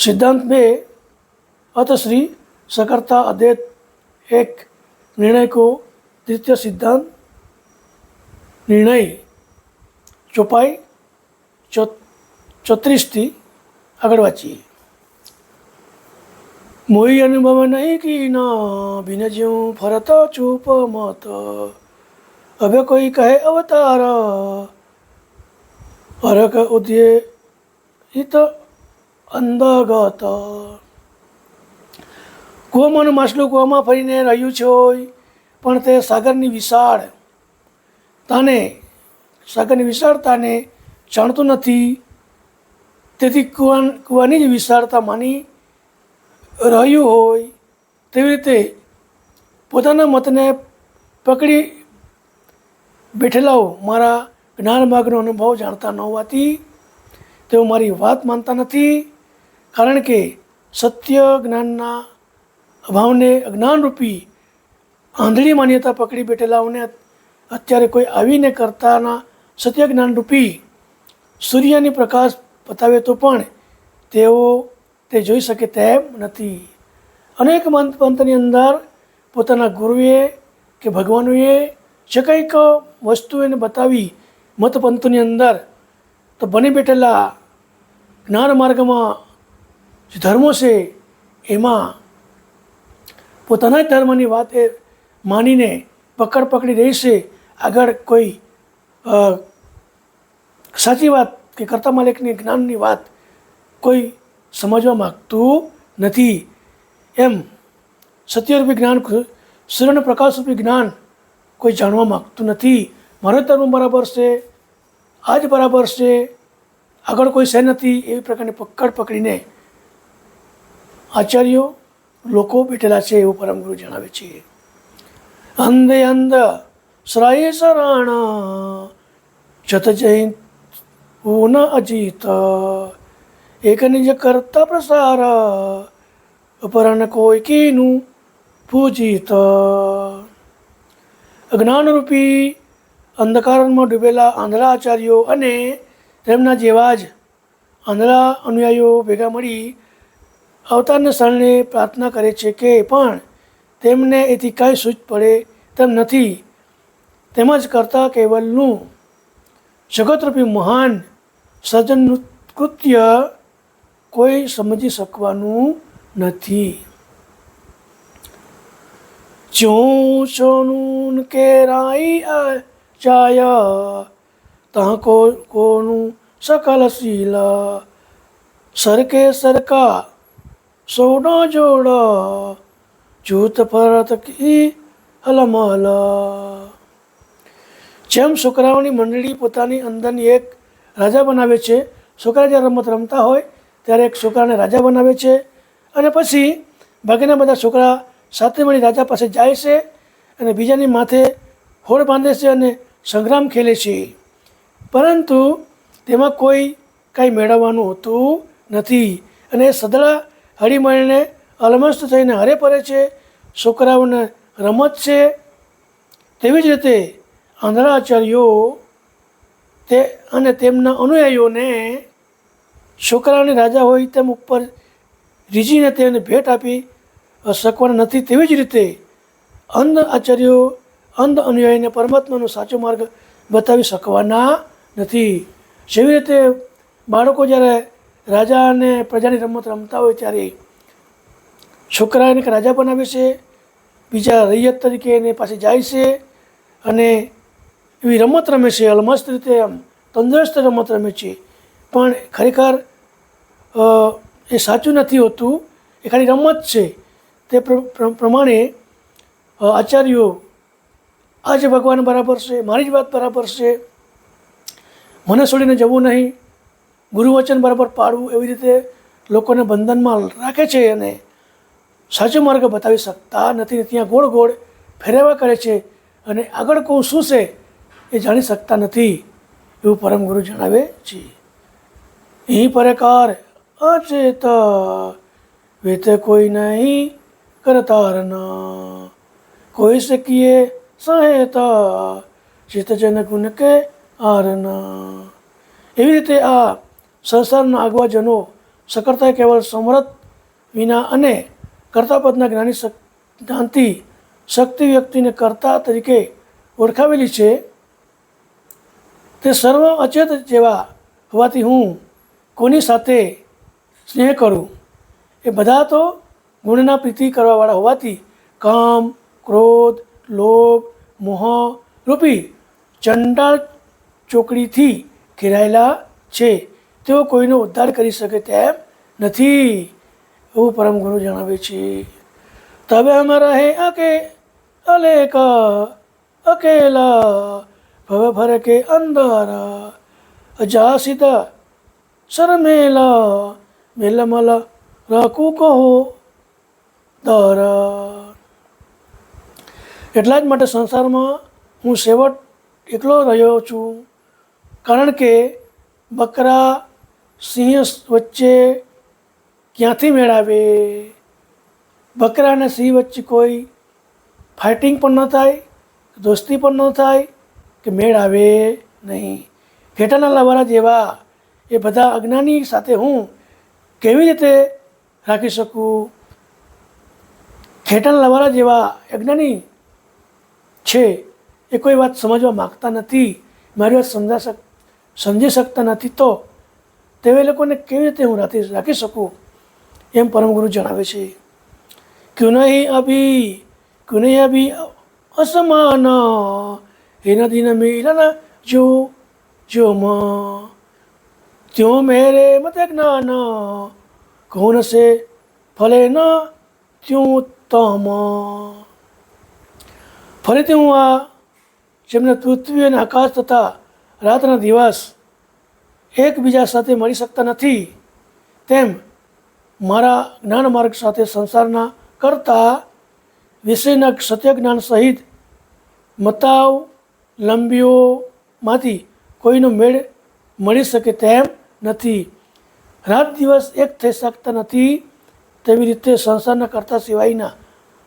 સિદ્ધાંત બે अत श्री सकर्ता अद्वैत एक निर्णय को तृतीय सिद्धांत निर्णय ચોપાઈ ચો ચોત્રીસથી આગળ વાંચીએ મોહી અનુભવ નહીં કી ના બિન જ્યું ફરત ચૂપ મત હવે કોઈ કહે અવતાર હરક ઉદ્યે હિત અંધગત. કૂવામાં માછલું કૂવામાં ફરીને રહ્યું છે હોય પણ તે સાગરની વિશાળ. તાને સાગરની વિશાળતાને જાણતું નથી. તેથી કુવાન, કૂવાની જ વિશાળતા માની રહ્યું હોય. તેવી રીતે પોતાના મતને પકડી બેઠેલાઓ મારા જ્ઞાન માર્ગનો અનુભવ જાણતા ન હોવાથી તેઓ મારી વાત માનતા નથી. કારણ કે સત્ય જ્ઞાનના અભાવને અજ્ઞાનરૂપી આંધળી માન્યતા પકડી બેઠેલાઓને અત્યારે કોઈ આવીને કરતાના સત્ય જ્ઞાનરૂપી સૂર્યની પ્રકાશ બતાવે તો પણ તેઓ તે જોઈ શકે તેમ નથી. અનેક મંત પંથની અંદર પોતાના ગુરુએ કે ભગવાનોએ જે કંઈક વસ્તુ એને બતાવી મતપંથની અંદર તો બની બેઠેલા જ્ઞાન માર્ગમાં જે ધર્મો છે, એમાં પોતાના ધર્મની વાત એ માનીને પકડ પકડી રહેશે આગળ કોઈ સાચી વાત કે કરતા માલિકની જ્ઞાનની વાત કોઈ સમજવા માગતું નથી. એમ સત્યરૂપી જ્ઞાન સૂર્યના પ્રકાશરૂપી જ્ઞાન કોઈ જાણવા માગતું નથી. મારો ધર્મ બરાબર છે, આ જ બરાબર છે, આગળ કોઈ છે નથી, એવી પ્રકારની પકડ પકડીને આચાર્યો લોકો બેઠેલા છે એવું પરમગુરુ જણાવે છે. અંધે અંધ શ્રાય શરણ જત જૈન ન અજીત, એક નિજ કરતા પ્રસાર અપરણ કોઈ કીનું પૂજિત. અજ્ઞાનરૂપી અંધકારમાં ડૂબેલા આંધળા આચાર્યો અને તેમના જેવા જ આંધળા અનુયાયીઓ ભેગા મળી અવતારને શરણે પ્રાર્થના કરે છે કે પણ તેમને એથી કાંઈ સૂચ પડે તેમ નથી. તેમજ કરતા કેવલનું જગતરૂપી મહાન સર્જનનું કૃત્ય કોઈ સમજી શકવાનું નથી. જો સોનું કે રાઈ આ જાય તાં કો, કોનું સકલ શીલ સરકે સરકા સોનો જોડ જૂત પરત કી હલમલ જેમ છોકરાઓની મંડળી પોતાની અંદરની એક રાજા બનાવે છે, છોકરા જ્યારે રમત રમતા હોય, ત્યારે એક છોકરાને રાજા બનાવે છે. અને પછી બાકીના બધા છોકરા સાથે મળી રાજા પાસે જાય છે અને બીજાની માથે હોડ બાંધે છે અને સંગ્રામ ખેલે છે. પરંતુ તેમાં કોઈ કાંઈ મેળવવાનું હોતું નથી. અને એ સદળા હળીમળીને અલમસ્ત થઈને હરે પરે છે. છોકરાઓને રમત છે. તેવી જ રીતે આંધળાચાર્યો તે અને તેમના અનુયાયીઓને છોકરાની રાજા હોય તેમ ઉપર રીઝીને તેને ભેટ આપી શકવાના નથી. તેવી જ રીતે અંધ આચાર્યો અંધ અનુયાયીને પરમાત્માનો સાચો માર્ગ બતાવી શકવાના નથી. જેવી રીતે બાળકો જ્યારે રાજા અને પ્રજાની રમત રમતા હોય ત્યારે છોકરા એને રાજા બનાવે છે, બીજા રૈયત તરીકે એને પાસે જાય છે અને એવી રમત રમે છે, અલમસ્ત રીતે આમ તંદુરસ્ત રમત રમે છે. પણ ખરેખર એ સાચું નથી હોતું. એ ખાલી રમત છે. તે પ્ર- પ્ર- પ્રમાણે આચાર્યો, આ જે ભગવાન બરાબર છે, મારી જ વાત બરાબર છે. મને છોડીને જવું નહીં. ગુરુવચન બરાબર પાડવું એવી રીતે લોકોને બંધનમાં રાખે છે અને સાચો માર્ગ બતાવી શકતા નથી ત્યાં ગોળ ગોળ ફેરવ્યા કરે છે અને આગળ કોણ શું છે એ જાણી શકતા નથી એવું પરમ ગુરુ જણાવે છે. એ પરકાર અચેત, વેત કોઈ નહીં કરતા ન. કોઈ શકીએ સહેત, ચિત્તજન ગુણ કે આરના એવી રીતે આ સંસારના આગવાજનો સકળતા કેવળ સમરથ વિના અને કર્તાપદના જ્ઞાની જ્ઞાનથી શક્તિ વ્યક્તિને કર્તા તરીકે ઓળખાવેલી છે, તે સર્વ અચેત જેવા હોવાથી હું કોની સાથે સ્નેહ કરું? એ બધા તો ગુણના પ્રીતિ કરવાવાળા હોવાથી કામ, ક્રોધ, લોભ, મોહ રૂપી ચંડાળ ચોકડીથી ઘેરાયેલા છે. તેઓ કોઈનો ઉદ્ધાર કરી શકે તેમ નથી એવું પરમ ગુરુ જણાવે છે. તબે અમે રહે અકે અલેક, અકેલા, ભવ ભર કે અંદર અજાસિત, શરમેલા, મેલમલ, રાખું કહો, દર. એટલા જ માટે સંસારમાં હું સેવટ એકલો રહ્યો છું. કારણ કે બકરા સિંહ વચ્ચે ક્યાંથી મેળાવે? બકરા અને સિંહ વચ્ચે કોઈ ફાઇટિંગ પણ ન થાય, દોસ્તી પણ ન થાય કે મેળ આવે નહીં. ઘેટાના લવારા જેવા એ બધા અજ્ઞાની સાથે હું કેવી રીતે રાખી શકું? ઘેટાના લવારા જેવા અજ્ઞાની છે એ કોઈ વાત સમજવા માગતા નથી, મારી વાત સમજા શક સમજી શકતા નથી તો તેવા લોકોને કેવી રીતે હું રાખી રાખી શકું? એમ પરમગુરુ જણાવે છે. ક્યું નહીં અભી ક્યું નહીં અભી અસમાન નદી ન મિલન જો જો મ ત્યો મેરે મતે જ્ઞાન કૌન સે ફલે ન ત્યું તમ. ફરીથી હું આ જેમને પૃથ્વી અને આકાશ તથા રાતના દિવસ એકબીજા સાથે મળી શકતા નથી. તેમ મારા જ્ઞાન માર્ગ સાથે સંસારના કરતા વિષયના સત્ય જ્ઞાન સહિત મતાવ લંબીઓમાંથી કોઈનો મેળ મળી શકે તેમ નથી. રાત દિવસ એક થઈ શકતા નથી તેવી રીતે સંસારના કરતા સિવાયના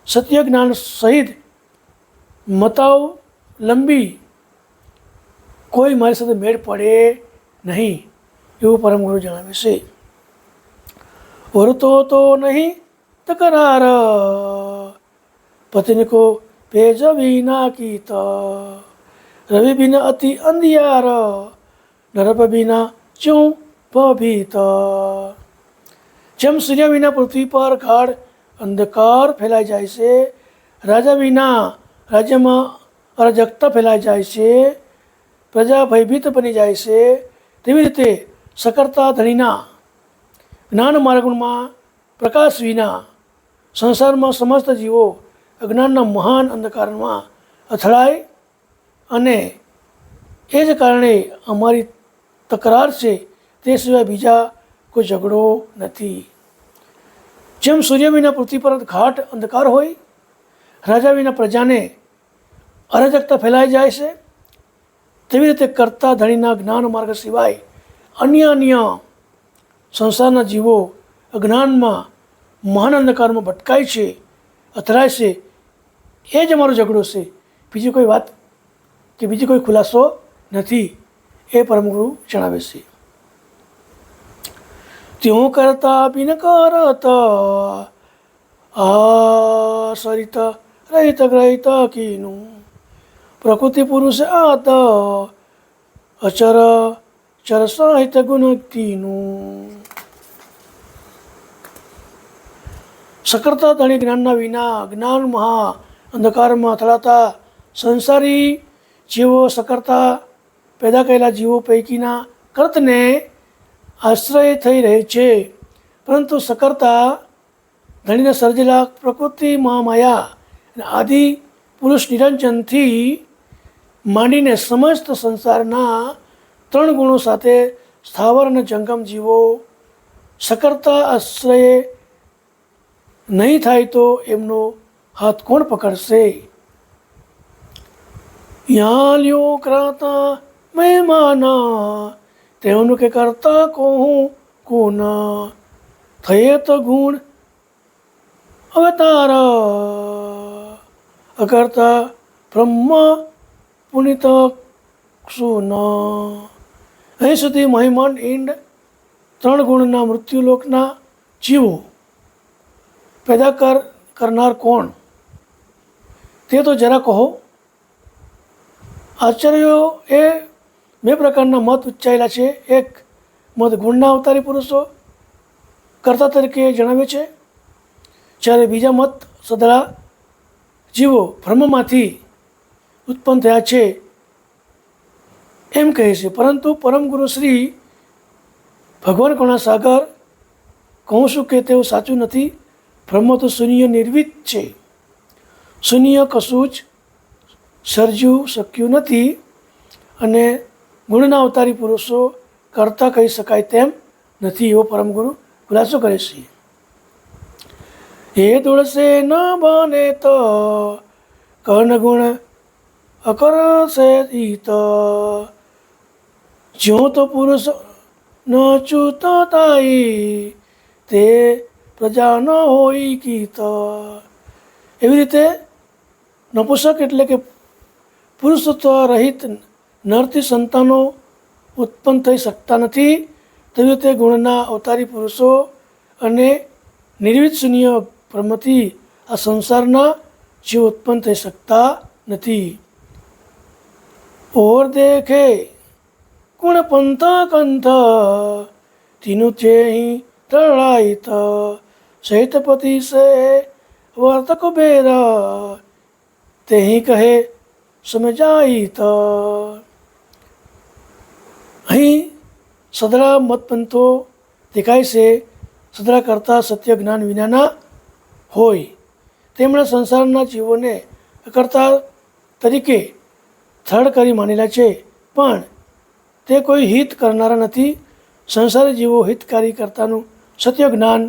સત્ય જ્ઞાન સહિત મતાવ લંબી કોઈ મારી સાથે મેળ પડે નહીં, એવું પરમ ગુરુ જણાવે છે. વરતો તો નહીં, તકરાર. પત્ની કો ભેજ વિના કીત. રવિ બિના અતિ અંધિયાર. નરપ બિના ચું ભીત જેમ સૂર્ય વિના પૃથ્વી પર ગાઢ અંધકાર ફેલાઈ જાય છે, રાજા વિના રાજ્યમાં અરાજકતા ફેલાઈ જાય છે, પ્રજા ભયભીત બની જાય છે તેવી રીતે સકર્તા ધણીના જ્ઞાન માર્ગમાં પ્રકાશ વિના સંસારમાં સમસ્ત જીવો અજ્ઞાનના મહાન અંધકારમાં અથડાય અને એ જ કારણે અમારી તકરાર છે તે સિવાય બીજા કોઈ ઝઘડો નથી. જેમ સૂર્ય વિના પૃથ્વી પર ઘાટ અંધકાર હોય, રાજા વિના પ્રજાને અરાજકતા ફેલાઈ જાય છે તેવી રીતે કરતા ધણીના જ્ઞાન માર્ગ સિવાય અન્ય અન્ય સંસારના જીવો અજ્ઞાનમાં મહાન અંધકારમાં ભટકાય છે, અથડાય છે, એ જ અમારો ઝઘડો છે. બીજી કોઈ વાત કે બીજી કોઈ ખુલાસો નથી, એ પરમગુરુ જણાવે છે. તેઓ કરતા બિન કરત આ સરિત રહિત ગ્રહિત કીનું પ્રકૃતિ પુરુષ આત અચર, ચર સાહિત ગુણતીનું સકળતા ધણી જ્ઞાનના વિના જ્ઞાન મહા અંધકારમાં અથડાતા સંસારી જીવો સકળતા પેદા કરેલા જીવો પૈકીના કર્તને આશ્રય થઈ રહે છે. પરંતુ સકળતા ધણીને સર્જેલા પ્રકૃતિ મહામાયા આદિ પુરુષ નિરંજનથી માંડીને સમસ્ત સંસારના ત્રણ ગુણો સાથે સ્થાવર અને જંગમ જીવો સકર્તા આશ્રયે નહીં થાય તો એમનો હાથ કોણ પકડશે? યાલ્યો ક્રાતા મહેમાના તેઓનું કે કરતા કહું કોના? થયે તો ગુણ અવતાર. અકર્તા બ્રહ્મ પુનિત સુન અહીં સુધી મહિમન ઇન્ડ ત્રણ ગુણના મૃત્યુલોકના જીવો પેદા કર, કરનાર કોણ? તે તો જરા કહો. આચાર્યો એ બે પ્રકારના મત ઉચ્ચાયેલા છે. એક મત ગુણના અવતારી પુરુષો કર્તા તરીકે જણાવે છે. જ્યારે બીજા મત સદળા જીવો ભ્રમમાંથી ઉત્પન્ન થયા છે. એમ કહે છે, પરંતુ પરમ ગુરુ શ્રી ભગવાન કરુણા સાગર કહું છું કે તેઓ સાચું નથી. બ્રહ્મ તો શૂન્ય નિર્વિત છે. શૂન્ય કશું જ સર્જ્યું શક્યું નથી અને ગુણના અવતારી પુરુષો કરતા કહી શકાય તેમ નથી. એવો પરમગુરુ ખુલાસો કરે છે. એ તુળસે ન બને તો કર્ણ ગુણ અકર સે ઈત જ્યો તો પુરુષ ન ચૂતો તાઈ, તે પ્રજા ન હોય ગીત. એવી રીતે નપુસક એટલે કે પુરુષત્વ રહિત નરથી સંતાનો ઉત્પન્ન થઈ શકતા નથી. તેવી રીતે ગુણના અવતારી પુરુષો અને નિર્વિત શૂન્ય બ્રહ્મથી આ સંસારના જીવ ઉત્પન્ન થઈ શકતા નથી. ઓર દેખે ગુણ પંથ કંથ? તીનું છે તળાઈત સહિતપતિ સે વર્ત કુબેર તેહી કહે સમજાઈત અહીં સદરા મતપંથો દેખાય છે. સદરા કરતા સત્ય જ્ઞાન વિનાના હોય. તેમણે સંસારના જીવોને કરતા તરીકે થર્ડ કરી માનેલા છે, પણ તે કોઈ હિત કરનારા નથી. સંસારી જીવો હિતકારી કરતાનું સત્ય જ્ઞાન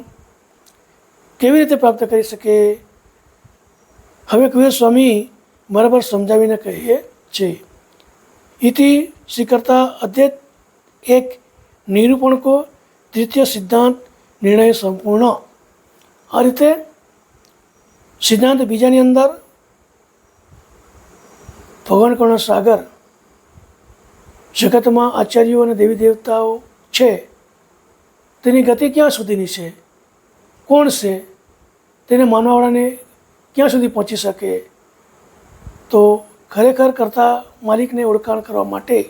કેવી રીતે પ્રાપ્ત કરી શકે? હવે કબીર સ્વામી બરાબર સમજાવીને કહીએ છે, ઇતિ સ્વીકર્તા અદ્વૈત એક નિરૂપણ કો તૃતીય સિદ્ધાંત નિર્ણય સંપૂર્ણ. આ રીતે સિદ્ધાંત બીજાની અંદર ભગવાન કર્ણ સાગર જગતમાં આચાર્યો અને દેવી દેવતાઓ છે. તેની ગતિ ક્યાં સુધીની છે? કોણ છે? તેને માનવાવાળાને ક્યાં સુધી પહોંચી શકે? તો ખરેખર કરતા માલિકને ઓળખાણ કરવા માટે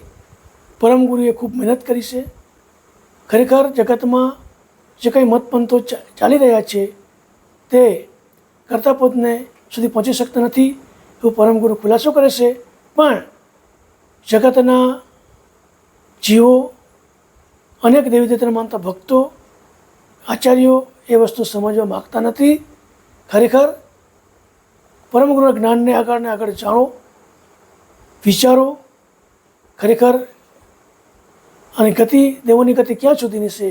પરમ ગુરુએ ખૂબ મહેનત કરી છે. ખરેખર જગતમાં જે કંઈ મતપંથો ચાલી રહ્યા છે, તે કરતા પોતને સુધી પહોંચી શકતા નથી એવું પરમ ગુરુ ખુલાસો કરે છે. પણ જગતના જીવો અનેક દેવી દેવતાને માનતા ભક્તો, આચાર્યો એ વસ્તુ સમજવા માગતા નથી. ખરેખર પરમગુરુ જ્ઞાનને આગળ ને આગળ જાણો, વિચારો, ખરેખર અને ગતિ, દેવોની ગતિ ક્યાં સુધીની છે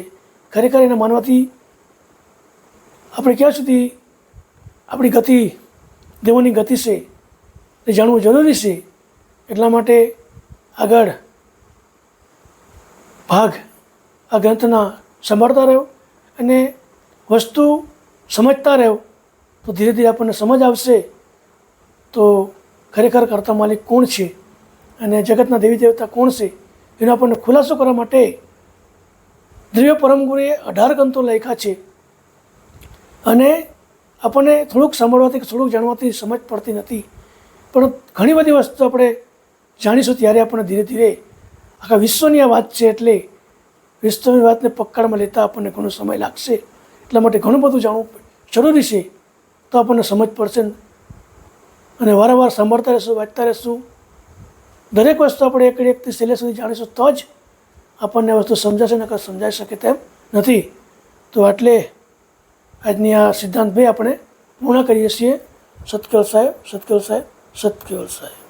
ખરેખર એને માનવાથી આપણે ક્યાં સુધી આપણી ગતિ, દેવોની ગતિ છે, એ જાણવું જરૂરી છે. એટલા માટે આગળ ભાગ આ ગ્રંથના સંભાળતા રહ્યો અને વસ્તુ સમજતા રહ્યો. તો ધીરે ધીરે આપણને સમજ આવશે તો ખરેખર કરતા માલિક કોણ છે અને જગતના દેવી દેવતા કોણ છે એનો આપણને ખુલાસો કરવા માટે દિવ્ય પરમગુરુએ અઢાર ગ્રંથો લખ્યા છે. અને આપણને થોડુંક સાંભળવાથી, થોડુંક જાણવાથી સમજ પડતી નથી. પણ ઘણી બધી વસ્તુ આપણે જાણીશું ત્યારે આપણને ધીરે ધીરે આખા વિશ્વની આ વાત છે એટલે વિશ્વની વાતને પકડમાં લેતા આપણને ઘણો સમય લાગશે. એટલા માટે ઘણું બધું જાણવું જરૂરી છે. તો આપણને સમજ પડશે અને વારંવાર સાંભળતા રહેશું, વાંચતા રહેશું. દરેક વસ્તુ આપણે એક એકથી છેલ્લે સુધી જાણીશું તો જ આપણને વસ્તુ સમજાશે, નકર સમજાઈ શકે તેમ નથી. તો આટલે આજની આ સિદ્ધાંત ભાઈ આપણે પૂર્ણ કરીએ છીએ. સતકેવલ સાહેબ સતકેવલ સાહેબ સતકેવલ સાહેબ.